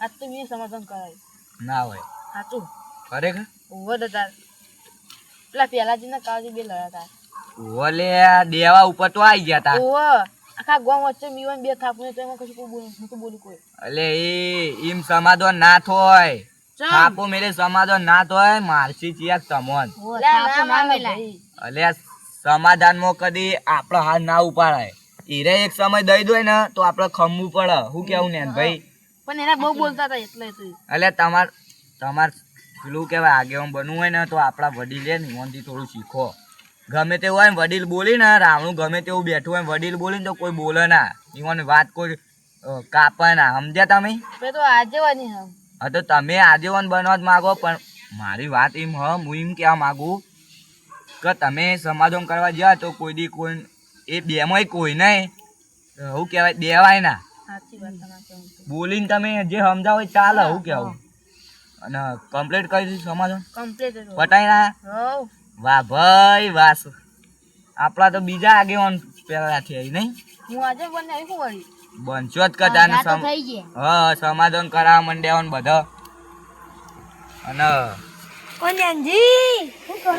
આજ તો મેં સમાધાન કરાયું. ના હોય. સાચું? ખરેખર ઊભો દાદા પેલા પેલા પેલાજીના કાળજી બે લડ્યા હતા ઓલે દેવા ઉપર તો આવી ગયા હતા ઓવો આખા ગામ વચ્ચે મીવન બે થાપને તો એમાં કશું કોઈ બોલું તો બોલું કોઈ. અલે એ ઈમ સમાધાન ના થોય? થાપો મેલે સમાધાન ના થોય મારસી ચિયા તમોન. અલે સમાધાન સમાધાનમાં કદી આપણો હાથ ના ઉપાડાય. ઈરે એક સમય દઈ દો ને તો આપણે ખમવું પડે શું કેવું ને ભાઈ? પણ એના બહુ બોલતા હતા એટલે એટલે તમાર તમાર પેલું કહેવાય આગેવાન બનવું હોય ને તો આપણા વડીલે ને થોડું શીખો. ગમે તેવું હોય ને વડીલ બોલી ને રાવણું ગમે તેવું બેઠું હોય ને વડીલ બોલી ને તો કોઈ બોલે ના. ઈવન વાત કોઈ કાપે ના. સમજ્યા તમે? તો આજે વાની હા તો તમે આજીવન બનવા જ માગો પણ મારી વાત એમ હ હું એમ કહેવા માગું કે તમે સમાધાન કરવા જ્યાં તો કોઈ દી કોઈ એ બેમાંય કોઈ નહીં. શું કહેવાય દેવાય ના. સાચી વાત તમારે કહેવું તો. બોલીને તમે જે સમજાવો એ ચાલે કે કહેવું અને કમ્પ્લીટ કરી દીધું સમાધાન? કમ્પ્લીટ પટાઈ ના વાહ ભાઈ વાસ આપણા તો બીજા આગેવાન પેલા થઈ નહીં? હું આજે બને આવી શું વળી. બનશો જ કદાચ હા સમાધાન કરાવવા માંડ્યા ને બધા. અને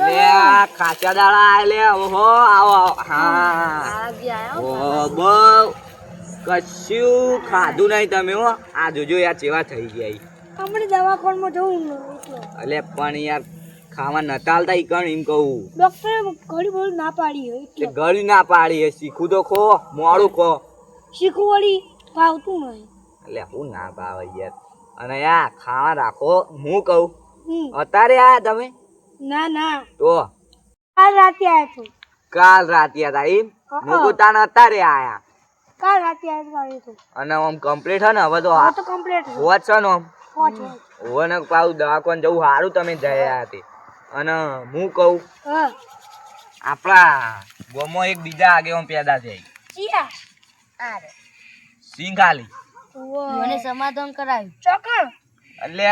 લે આ કાચા દાડા આય લે ઓહો આવો. હા. આ આયો ઓ બહુ. કશું ખાધું નહીં તમે હો. આ જોજો યાર ચેવા થઈ ગયા આપણે હમણાં દવાખાનામાં જવું એટલે. પણ યાર ખાવા નતા આલતા ઈ કણ એમ કહું. ડોક્ટરે ઘડી બોલ ના પાડી એટલે. ઘડી ના પાડી હે શીખું તો ખો મોડું ખો. શીખું વળી ભાવતું નહીં. એટલે હું ના ભાવે યાર. અને આ ખાવા રાખો હું કહું. અત્યારે આયા તમે? ના ના. તો? કાલ રાતે આવ્યા તો કાલ રાતે હતા એમ? હું. મુકુતાન અત્યારે આયા. કાલ રાતે આવ્યો તો અને આમ કમ્પ્લીટ હે ને હવે તો હવે તો કમ્પ્લીટ હોત છે ને આમ. હોવે ને પાછું દવાખાને જવું સારું તમે જયા હતી અને હું કહું આપણા ગોમો એક બીજા આગેવાન પેદા થઈ. ચિયા. આરે. સિંહ મને સમાધાન કરાવ્યું. ચોકણ એટલે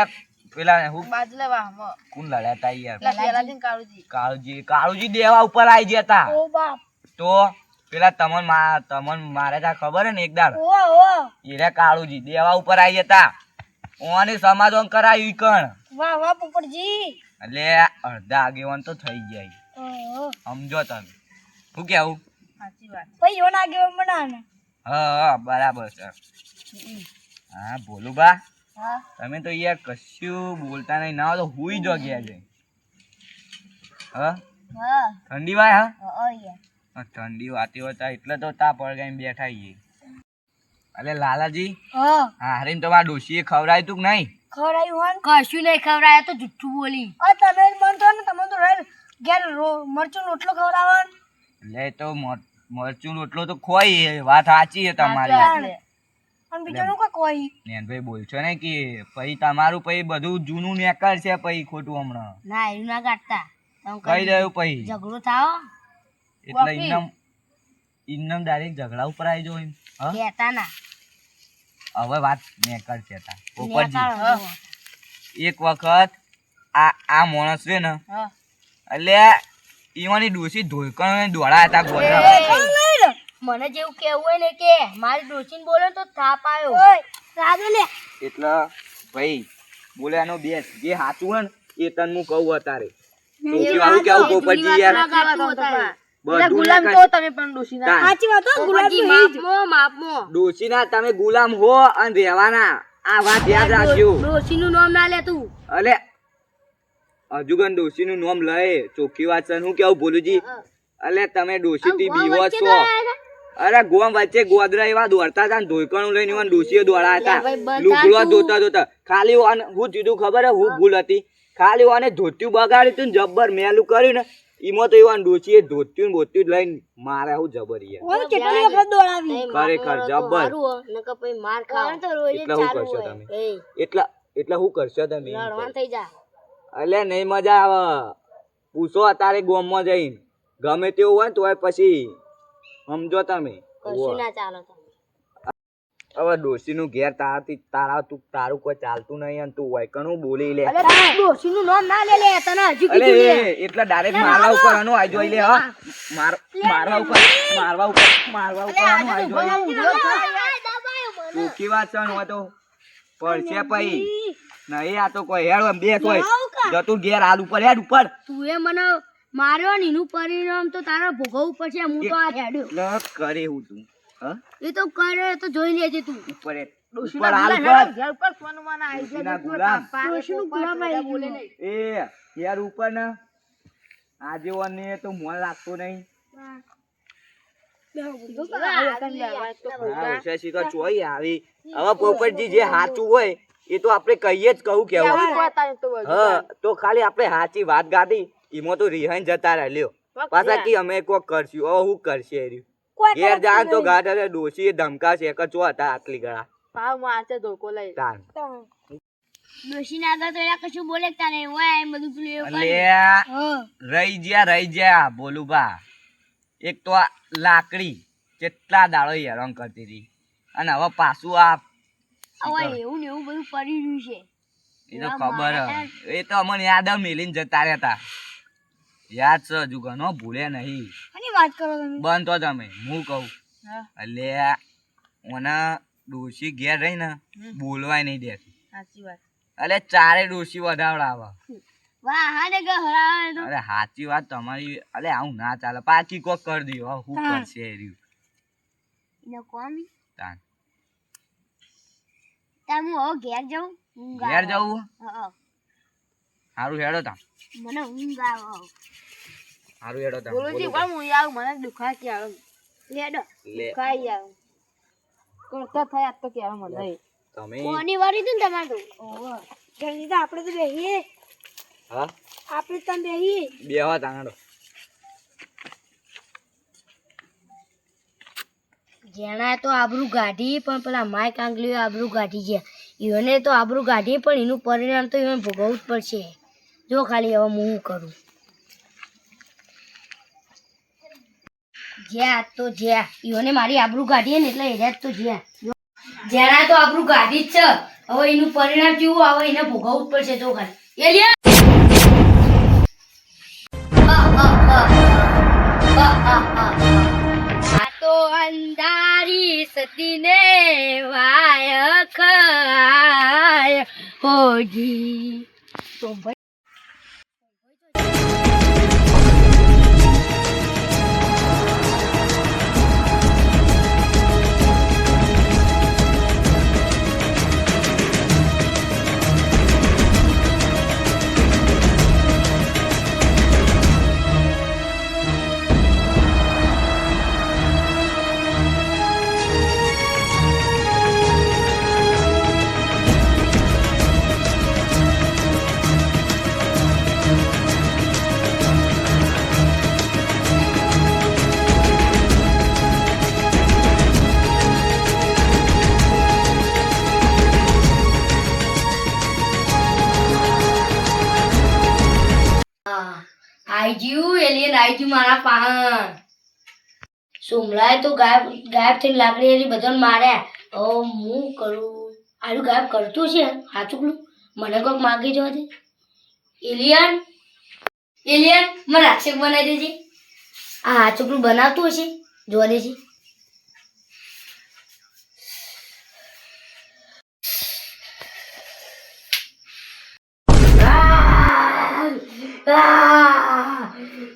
પેલા હું મ. કોણ લડ્યા તા યાર? કાળજી. કાળુજી કાળુજી દેવા ઉપર આવી ગયા તા. ઓ બાપ. તો પેલા તમન મા તમન મારે તા ખબર હે ને એક દાડ હીરા કાળુજી દેવા ઉપર આવી જતા. ઓને સમાધાન કરાયું ઈ કણ? વાહ વાહ પોપટજી. એટલે અડધા આગેવાન તો થઈ જાય ઓહો. સમજો તમે. શું કેવું? સાચી વાત. ભાઈ ઓના આગેવાન બનાને હા હા બરાબર છે. હા બોલું બા. તમે તો યાર કશું બોલતા નહીં. ના હોય તો હુઈ જો ગયા છે. હા? હા. ઠંડી વાય હા? યાર હા, ઠંડી વાતી હોતા એટલે તો તા પડગાઈને બેઠા છીએ અલે લાલાજી હા. તો મારા ડોશીએ ખવડાવ્યું તું નહીં? ખવડાયું હોય કશું નહીં ખવડાય તો જુઠ્ઠું બોલી. તમે બનતો ને તમે તો ઘેર મરચું રોટલો ખવડાવવાનું એટલે તો મર- મરચું રોટલો તો ખોઈ વાત સાચી છે તમારી. અને બીજાનું હોય નેનભાઈ બોલશો ને કે પછી તમારું પછી બધું જૂનું નેકર છે પછી ખોટું હમણાં. ના એવું ના કાઢતા. તમે કઈ પછી. ઝઘડો થાવ? એટલે ઇનમ ઇનમ ડાયરેક્ટ ઝઘડા ઉપર આવી જો એમ. હા? કહેતા ના હવે વાત નેકર કર કેતા. પોપટજી એક વખત આ આ માણસ છે ને એટલે ઈવાની ડોસી ધોળકણ દોડા હતા ગોળા મને જેવું કેવું હોય ને કે મારી ડોસીને બોલે તો થાપ આવ્યો સાધુ ને. એટલે ભાઈ બોલે આનો બેસ. જે સાચું હોય ને એ તને હું કહું અત્યારે. વાળું કેવું પોપટજી યાર? ગુલામ તો તમે પણ ડોશીના તાન. સાચી વાત હો ગુલાબ તો ઈ જ. ડોશીના તમે ગુલામ હો અને રહેવાના. આ વાત યાદ રાખજો. ડોસીનું નામ ના લે તું. અલે હજુ ગન ડોશીનું નામ લય ચોખ્ખી વાત છે હું કેવું ભોલુજી અલે તમે ડોશી થી બીવો છો. અરે ગોમ વચ્ચે ગોદરા એવા દોડતા હતા ને ધોઈકણું લઈને એવા ડોશીઓ દોડા હતા. લુગડો ધોતા ધોતા. ખાલી હું જીધું ખબર હે હું ભૂલ હતી. ખાલી વાને ધોત્યું બગાડ્યું તું ને જબ્બર મેલું કર્યું ને ઈમાં તો એવા ડોચીએ ધોત્યું બોત્યું જ લઈને મારે આવું જબર યાર કેટલી વખત દોડાવી? ખરેખર જબ્બર નકર પછી માર ખાવ. તો રોજ એટલે હું તમે? એટલા એટલા હું કરશો તમે લડવાન થઈ જા. એટલે નહીં મજા આવે. પૂછો અત્યારે ગોમમાં જઈને. ગમે તેવું હોય ને તોય પછી સમજો તમે. ના ચાલો હવે ડોશીનું ઘેર તારાથી તારા તું તારું કોઈ ચાલતું નહીં અને તું વૈકણું બોલી લે? ડોસીનું નામ ના લે લે તને હજી કીધું એ, એટલા ડાયરેક્ટ મારવા ઉપર આનો આઈ જોઈ લે હા. માર મારવા ઉપર મારવા ઉપર મારવા ઉપર આનો આઈ જોઈ તું કી વાત છે ને હોય તો પડશે પછી નહીં. આ તો કોઈ હેડ એમ બે કોઈ. જતું ઘેર હાલ ઉપર હેડ ઉપર. તું એ મને માર્યો ને એનું પરિણામ તો તારા ભોગવવું પડશે હું તો આ હેડ્યો. લ કરે હું તું. હા એ તો કરે તો જોઈ લેજે તું. ઉપર ઉપર હાલ પર ઉપર ઘેર ઉપર ફોનમાં ના આવી જાય ગુલાબ. ડોશીનું ગુલાબ આવી ગયું. એ યાર ઉપર ને આજે ને તો મોન લાગતો નહીં. હવે પોપટજી જે સાચું હોય એ તો આપણે કહીએ જ કહું કેવું હા તો ખાલી આપણે સાચી વાત ગાધી એમાં તો રિહાઈન જતા રહ્યા લ્યો પાછા કે અમે કોક કરશું? હવે હું કરશે રહ્યું. ઘેર જાન તો ગાઢ અરે ડોશી ધમકાશે કે ચો હતા આટલી ગળા. ભાવ મારશે ધોકો લઈ. તાન. ડોશીને આગળ તો એના કશું બોલે જ તાને હોય એમ બધું પેલું એવું કરે. રહી જ્યા રહી જ્યા બોલું બા એક તો આ લાકડી કેટલા દાડો હેરાન કરતી હતી. અને હવે પાછું આ હવે એવું ને એવું બધું પડી રહ્યું છે. એ તો ખબર હ. એ તો અમને યાદ મેલીને જતા રહેતા. યાદ છે હજુ ઘણો ભૂલે નહીં. આની વાત કરો તમે? બંધ તો તમે હું કહું. એટલે ઓને ડોશી ઘેર રહી ને બોલવાય નહીં દેતી. સાચી વાત. એટલે ચારે ડોશી વધાવડાવે. હા અરે સાચી વાત તમારી. અરે આવું ના ચાલે. પાછી કોક કરી હવે શું કરશે એ રહ્યું. તાન. તાર હું ઘેર જાઉં? ઘેર જાઉં સારું હેડો તા મને ઊંઘ આવે હારું હેડો તા બોલુજી કોણ પણ હું આવું? મને દુખા કે આવું લેડો લે ખાઈ આવું થાય થયા તો કે આવું મને તમે કોની વારી તું તમાર? તો ઓહો જલ્દી તો આપણે તો બેહીએ. હા? આપણે તો બેહીએ. બેવા તાંગડો જેના તો આબરૂ ગાઢી પણ પેલા માય કાંગલીઓ આબરૂ ગાઢી છે. એને તો આબરૂ ગાઢી પણ એનું પરિણામ તો એને ભોગવવું જ પડશે. જો ખાલી હવે હું કરું? જ્યાં તો જ્યાં. ઈઓને મારી આબરૂ કાઢીએ ને એટલે એના તો જ્યાં. જેના તો આબરૂ કાઢી જ છે. હવે એનું પરિણામ કેવું? આવે એને ભોગવવું પડશે જો ખાલી. એલિયા આ તો અંધારી સતીને વાય ખાય હોજી. આઈજ્યુ મારા પાહન સુમલાએ તો ગાયબ ગાયબ થઈને લાકડી એની બધાને માર્યા. ઓ હું કરું? આનું ગાયબ કરતું છે? હાચુકલું મને કોઈક માગી જવા દે. એલિયન? એલિયન, મને રાક્ષક બનાવી દેજે. આ હાચુકલું બનાવતું હશે? જોવા દેજે.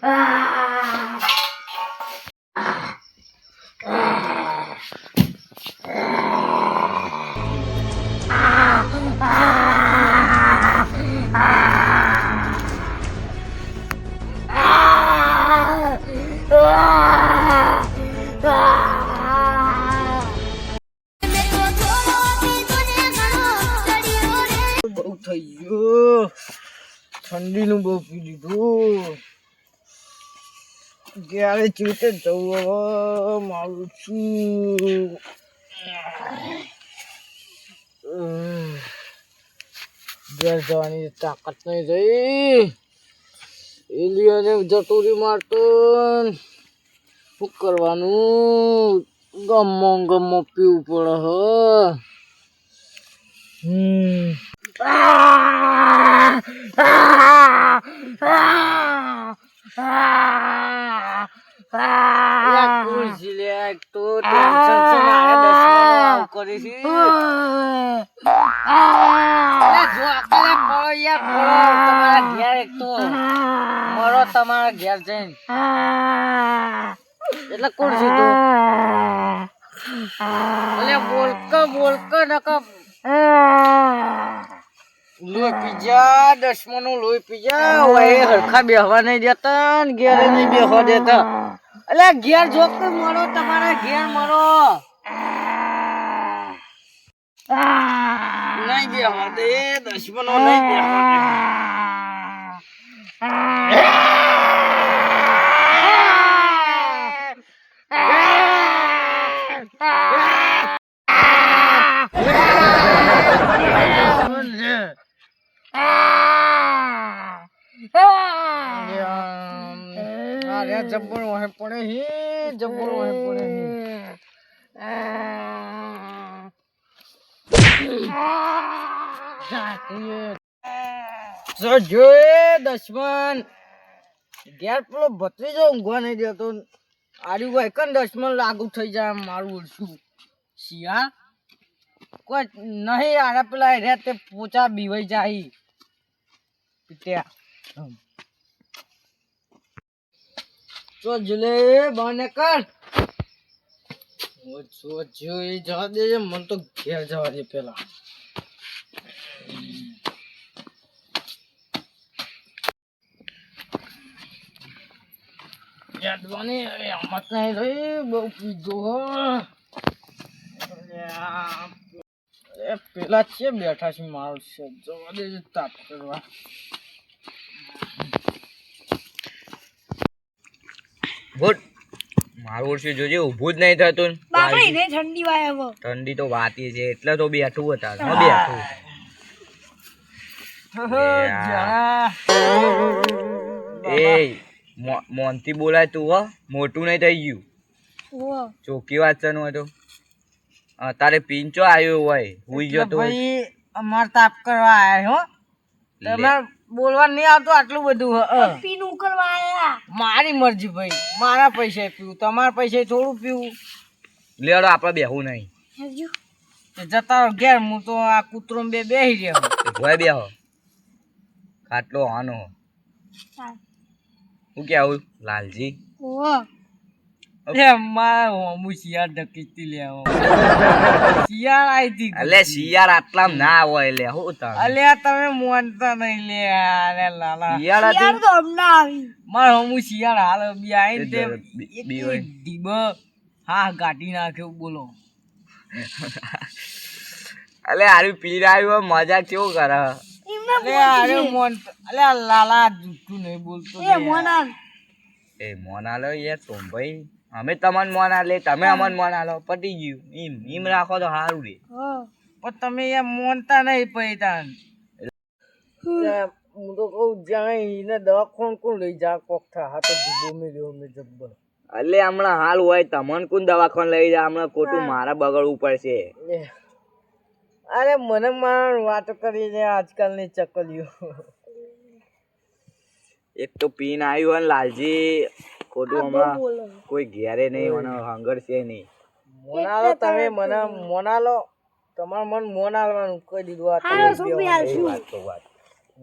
아. 아. 아. 아. 아. 아. 아. 못하요. 잔디는 법이지도. જવું હવે મારું છું ઘેર જવાની તાકાત નહીં રહી એલિયને જટોરી મારતો ન. શું કરવાનું ગમો ગમો પીવું પડે હ હમ યાર ખુરશી લે એક તો ટેન્શન છે મારે દસમાનો આવું કરે છે અરે જો આપણે મળો યાર મળો તમારા ઘેર એક તો મળો તમારા ઘેર જઈને એટલે ખુરશી તું? અલે બોલક બોલક નક લોહી પીજા દસમાનું લોહી પીજા ઓય હરખા બેહવા નહીં દેતા ને ઘેરે નહીં બેહવા દેતા. અલે ઘેર જોક મળો, તમારા ઘેર મળો. નહીં બેહવા દે, દસમાનો નહીં બેહવા જબ્બર વહે પડે હે, જબ્બર વહે પડે હે. જો દશમન. ઘેર પેલો ભત્રીજો ઊંઘવા નહીં દેતો. આર્યું ભાઈ કન દશમન લાગુ થઈ જાય મારું ઓળશું શિયા, કોઈ નહીં આરા પેલા રે તે પોચા બીવાઈ જાય. પીટ્યા. તો જલે બને કર જો એ જવા દે, મને તો ઘેર જવા દે પેલા. યાદવાની હિંમત નહીં રહી, બહુ પીધો હો. પેલા છે બેઠા છે મારું છે જવા દે તાપ કરવા. ગુડ મારું ઓળશું જોજે ઊભું જ નહીં થતું એને ઠંડી વાય હવે. ઠંડી તો વાતી છે એટલે તો બેઠું હતા. ન બેઠું. એ મો- મોનથી બોલાય તું હો. મોટું નહીં થઈ ગયું. ચોખ્ખી વાત છે નું હતું તારે પિંચો આવ્યો હોય? હુઈ જતો ભાઈ અમાર તાપ કરવા આયા હો. તમારે બોલવા નહીં આવતું આટલું બધું હ, અ. પીન ઉકળવા આયા મારી મરજી ભાઈ મારા પૈસે પીવું તમારા પૈસે થોડું પીવું. લેડો આપણે બેહું નહીં. તે જતા રહો ઘેર હું તો આ કૂતરો બે બેહી રહ્યો ભોય બેહો. ખાટલો આનો. હું કે આવું? લાલજી. શિયાળ ઢકીતી લે હો. શિયાળ આઈ હતી અલે શિયાળ આટલામાં ના હોય લે હું અલ્યા તમે મોનતા નહીં લે અરે લાલા. શિયાળ તો હમણાં આવી. માર હમું શિયાળ હાલ બી આઈ તે એ બી- એક બી હોય. ડીબ હા ગાડી નાખ્યો બોલો. અલે આરું પીરાયું મજાક કેવું કરે? અલે અરે મોન અલે આ લાલા જુઠ્ઠું નહીં બોલતો એ મોનાલ. એ મોનાલ યાર સોમભાઈ અમે તમને મોન આલે તમે અમને મોન આલો પટી ગયું. એમ એમ રાખો તો સારું રે. પણ તમે એ મોનતા નહીં પૈતાન હું તો કહું જાય ને દવા કોણ લઈ જા કોક થા હા તો જીબો મેલ્યો મે જબ્બર. એટલે હમણાં હાલ હોય તમન કોણ દવાખાન લઈ જાય? હમણાં ખોટું મારા બગડવું પડશે. અરે મને માર કરી દે આજકાલની ચકલીઓ. એક તો પીન આવ્યું લાલજી. ખોટું હમણાં કોઈ ઘેરે નહીં મને હંગર છે નહીં મોનાલો તમે મને મોનાલો તમારું મન મોનાલવાનું કહી દીધું આ બે વાત તો વાત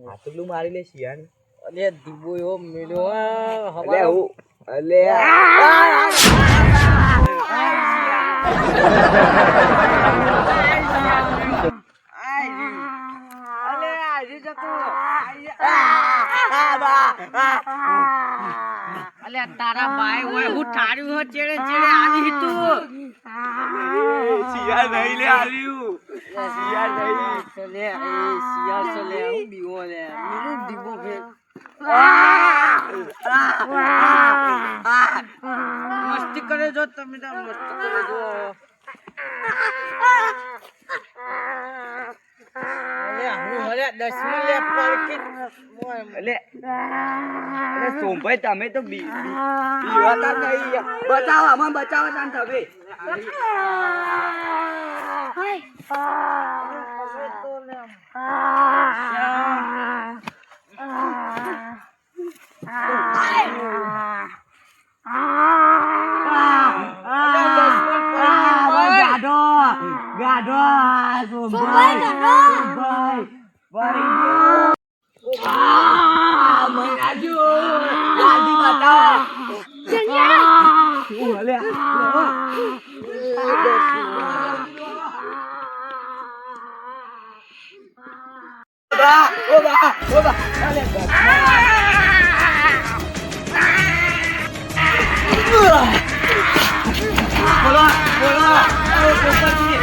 આટલું મારી લે શિયાળ અલે દીબો એવો મેલ્યો હા અલે હું અલે અલે આજે જતો અલે તારા ભાઈ હોય હું. ઠાર્યું હો ચેડે ચેડે આવી તું. સિયા નહીં લે આવ્યું સિયા નહીં. ચલે એ સિયા ચલે હું બીવો લે. મેલું દીવો ફે મસ્તી કરે જો તમે તો મસ્તી કરે જો. સોમભાઈ તમે તો બીવાતા નહીં બચાવો આમાં બચાવો તાન તમે ગાડો ગાડો સોમભાઈ ગાડો અરે પોપટજી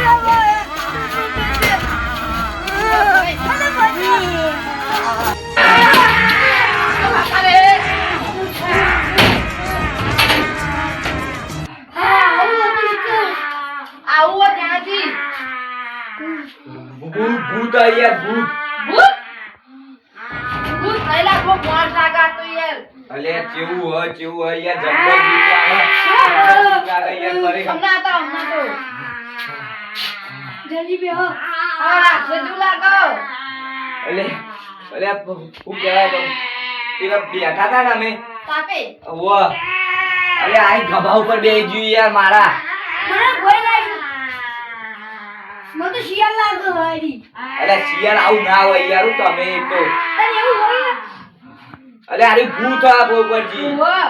આવું હોય ત્યાંથી ભૂત ભૂત આ યાર ભૂત ભૂત. અલે કેવું હ કેવું હ યાર જંગલ ભૂત હ. જંગલ ભૂત આવે યાર ફરે હમણાં તો હમણાં તો. જલ્દી બેહો. હા જજુ લાગો અલે અલે હું કેવા તો પેલા બેઠા હતા ને અમે. તાપે? વો અલે આ ગભા ઉપર બે ગયું યાર મારા. મને કોઈ લાગ્યું મને તો શિયાળ લાગ્યો હારી અલે શિયાળ આવું ના હોય યાર તમે તો અલે આરી ભૂત આ પોપટજી ઓ હા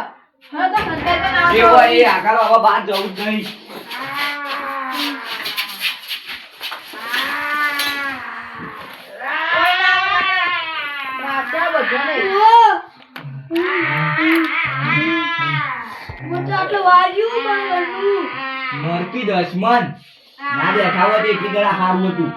તો મંદિર તો ના જે હોય એ આગળ હવે બહાર જવું જ નહીં. મરતી દસ મન ના દેખાવ તો એકી ગળા હારું હતું.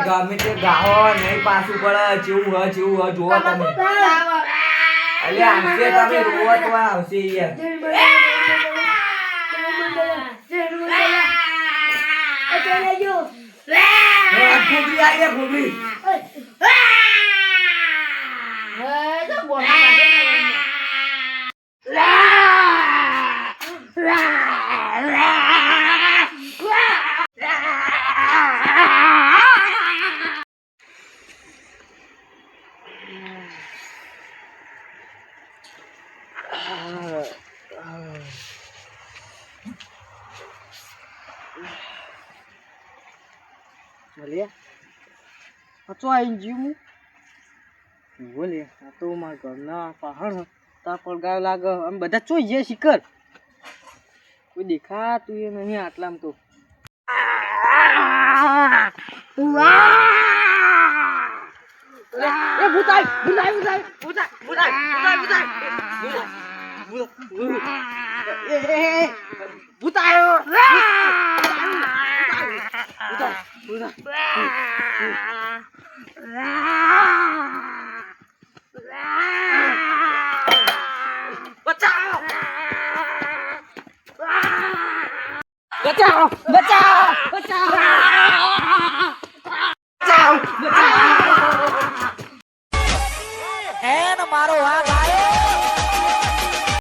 ગમે તે ગાહો નહીં પાછું પડે જેવું હોય જેવું હોય જોવો તમે એટલે આવશે તમે રોવો તો આવશે યાર આ ઘૂઘરી આવી રે ઘૂઘરી હે તો બોલા માટે ચાલ્યા આ તો આઈ ગયું હું બોલે, આ તો મારા ઘરના પહાડ તા પડગાવ લાગે આમ બધા ચોઈ જાય શિખર. કોઈ દેખાતું એ નહીં આટલામાં તો. એ બચાવો બચાવો બચાવો. બચાવો એન મારો વાઘ